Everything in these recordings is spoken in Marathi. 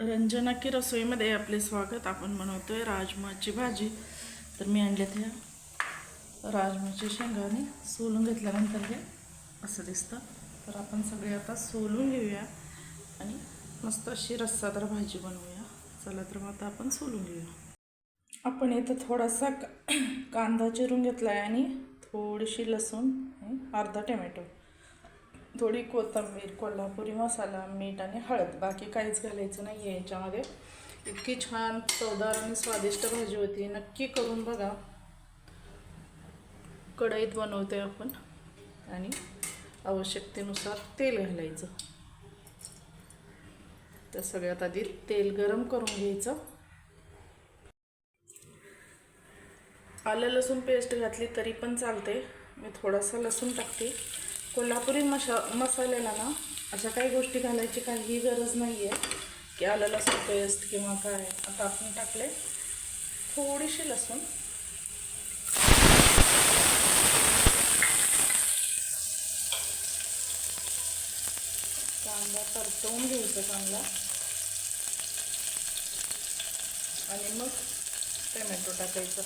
रंजना की रसोईमध्ये आपले स्वागत. आपण बनवतो आहे राजमाची भाजी. तर मी आणल्यात ह्या राजमाची शेंगाने सोलून घेतल्यानंतर हे असं दिसतं. तर आपण सगळे आता सोलून घेऊया आणि मस्त अशी रस्सादार भाजी बनवूया. चला तर मग आता आपण सोलून घेऊया. आपण इथं थोडासा कांदा चिरून घेतला आहे आणि थोडीशी लसूण अर्धा टमॅटो. थोडी कोथिंबीर कोल्हापुरी मसाला मीठ आणि हळद. बाकी काहीच घालायचं नाही आहे याच्यामध्ये. इतकी छान चवदार आणि स्वादिष्ट भाजी होती. नक्की करून बघा. कढईत बनवते आपण. आणि आवश्यकतेनुसार तेल घालायचं. तर सगळ्यात आधी तेल गरम करून घ्यायचं. आलं लसूण पेस्ट घातली तरी पण चालते मी थोडासा लसूण टाकते. कोल्हापुरी मशा मसाल्याला ना अशा काही गोष्टी घालायची काहीही गरज नाही आहे की आलं लसूण पेस्ट किंवा काय आता आपण टाकले थोडीशी लसूण. कांदा परतवून घ्यायचा चांगला. आणि मग टमॅटो टाकायचा.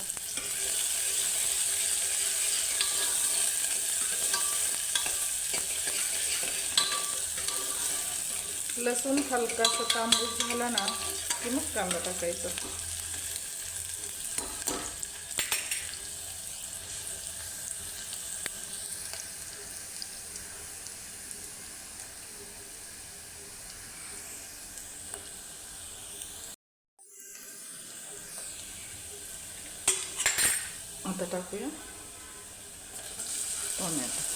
लसूण हलकासा तांबूस झाला ना की मग कांदा टाकायचा. आता टाकूया टोमॅटो.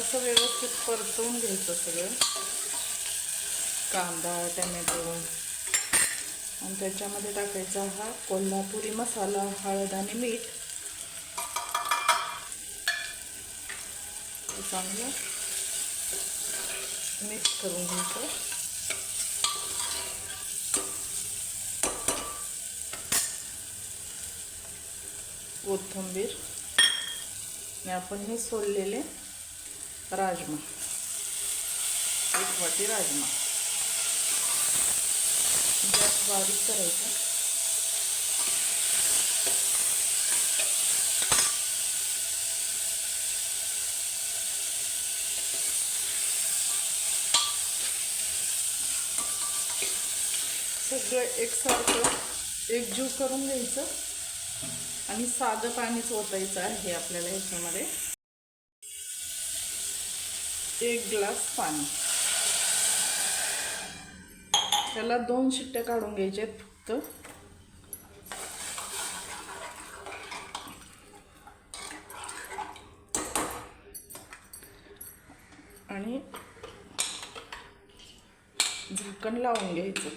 असं व्यवस्थित परतवून घ्यायचं सगळं. कांदा टमॅटो. आणि त्याच्यामध्ये टाकायचा हा कोल्हापुरी मसाला हळद आणि मीठ. चांगलं मिक्स करून घ्यायचं. कोथिंबीर. आणि आपण हे सोललेले राजमा एक वाटी राजमा. गॅस बारीक करायचा. सगळं एकसारखं एकजीव करून घ्यायचं. आणि साधं पाणीच ओतायचं आहे आपल्याला ह्याच्यामध्ये. एक ग्लास पाणी. त्याला दोन शिट्ट्या काढून घ्यायच्या आहेत फक्त. आणि झाकण लावून घ्यायचं.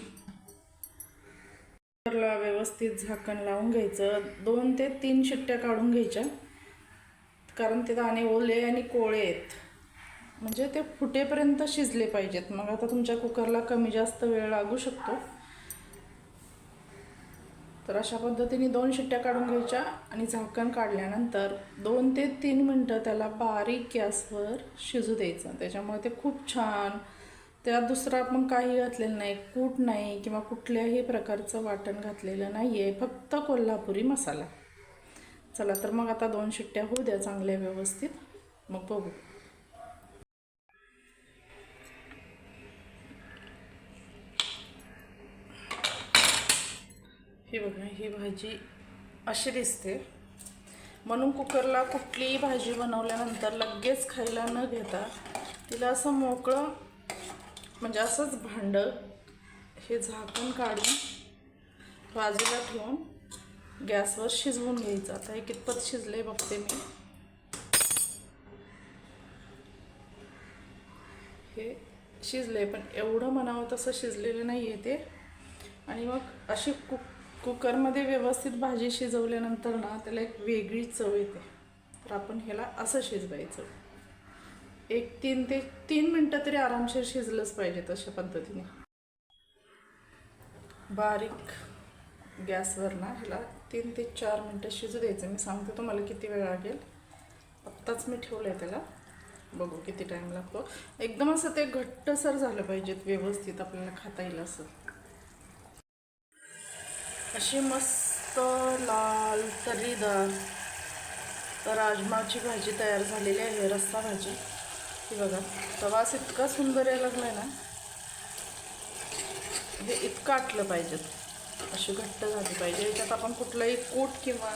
कुकरला व्यवस्थित झाकण लावून घ्यायचं. दोन ते तीन शिट्ट्या काढून घ्यायच्या. कारण ते दाणे ओले आणि कोळे आहेत. म्हणजे ते फुटेपर्यंत शिजले पाहिजेत. मग आता तुमच्या कुकरला कमी जास्त वेळ लागू शकतो. तर अशा पद्धतीने दोन शिट्ट्या काढून घ्यायच्या आणि झाकण काढल्यानंतर दोन ते तीन मिनटं त्याला बारीक गॅसवर शिजू द्यायचं. त्याच्यामुळे ते खूप छान त्यात दुसरं आपण काही घातलेलं नाही कूट नाही किंवा कुठल्याही प्रकारचं वाटण घातलेलं नाही आहे फक्त कोल्हापुरी मसाला. चला तर मग आता दोन शिट्ट्या होऊ द्या चांगल्या व्यवस्थित. मग बघू. हे बघा ही भाजी अशी दिसते. म्हणून कुकरला कुठलीही भाजी बनवल्यानंतर लगेच खायला न घेता तिला असं मोकळं म्हणजे असंच भांडं हे झाकण काढून बाजूला ठेवून गॅसवर शिजवून घ्यायचं. आता हे कितपत शिजले बघते मी. हे शिजले पण एवढं म्हणावं तसं शिजलेलं नाही आहे ते. आणि मग अशी कुक कुकरमध्ये व्यवस्थित भाजी शिजवल्यानंतर ना त्याला एक वेगळी चव येते. तर आपण ह्याला असं शिजवायचं. एक तीन ते तीन मिनटं तरी आरामशीर शिजलंच पाहिजे तशा पद्धतीने. बारीक गॅसवर ना ह्याला तीन ते चार मिनटं शिजू द्यायचं मी सांगते तुम्हाला किती वेळ लागेल. आत्ताच मी ठेवलं आहे त्याला. बघू किती टाईम लागतो. एकदम असं ते घट्टसर झालं पाहिजेत व्यवस्थित आपल्याला खाता येईल असं. अशी मस्त लाल तर्रीदार राजमाची भाजी तयार झालेली आहे रस्सा भाजी. ही बघा प्रवास इतका सुंदर यायला आहे ना. हे इतकं आटलं पाहिजेत अशी घट्ट झाली पाहिजे. याच्यात आपण कुठलाही कूट किंवा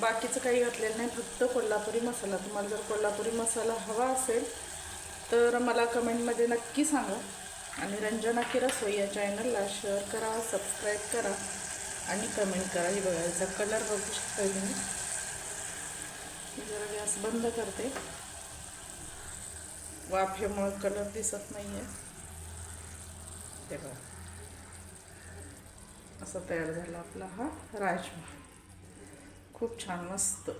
बाकीचं काही घातलेलं नाही. फक्त कोल्हापुरी मसाला. तुम्हाला जर कोल्हापुरी मसाला हवा असेल तर मला कमेंटमध्ये नक्की सांगा. आणि रंजना की रसोई या चॅनलला शेअर करा सबस्क्राईब करा आणि कमेंट करा. ही बघा याचा कलर बघू शकता तुम्ही. मी जरा गॅस बंद करते. वाफेमुळे कलर दिसत नाही आहे ते बघा. असा तयार झाला आपला हा राजमा. खूप छान मस्त.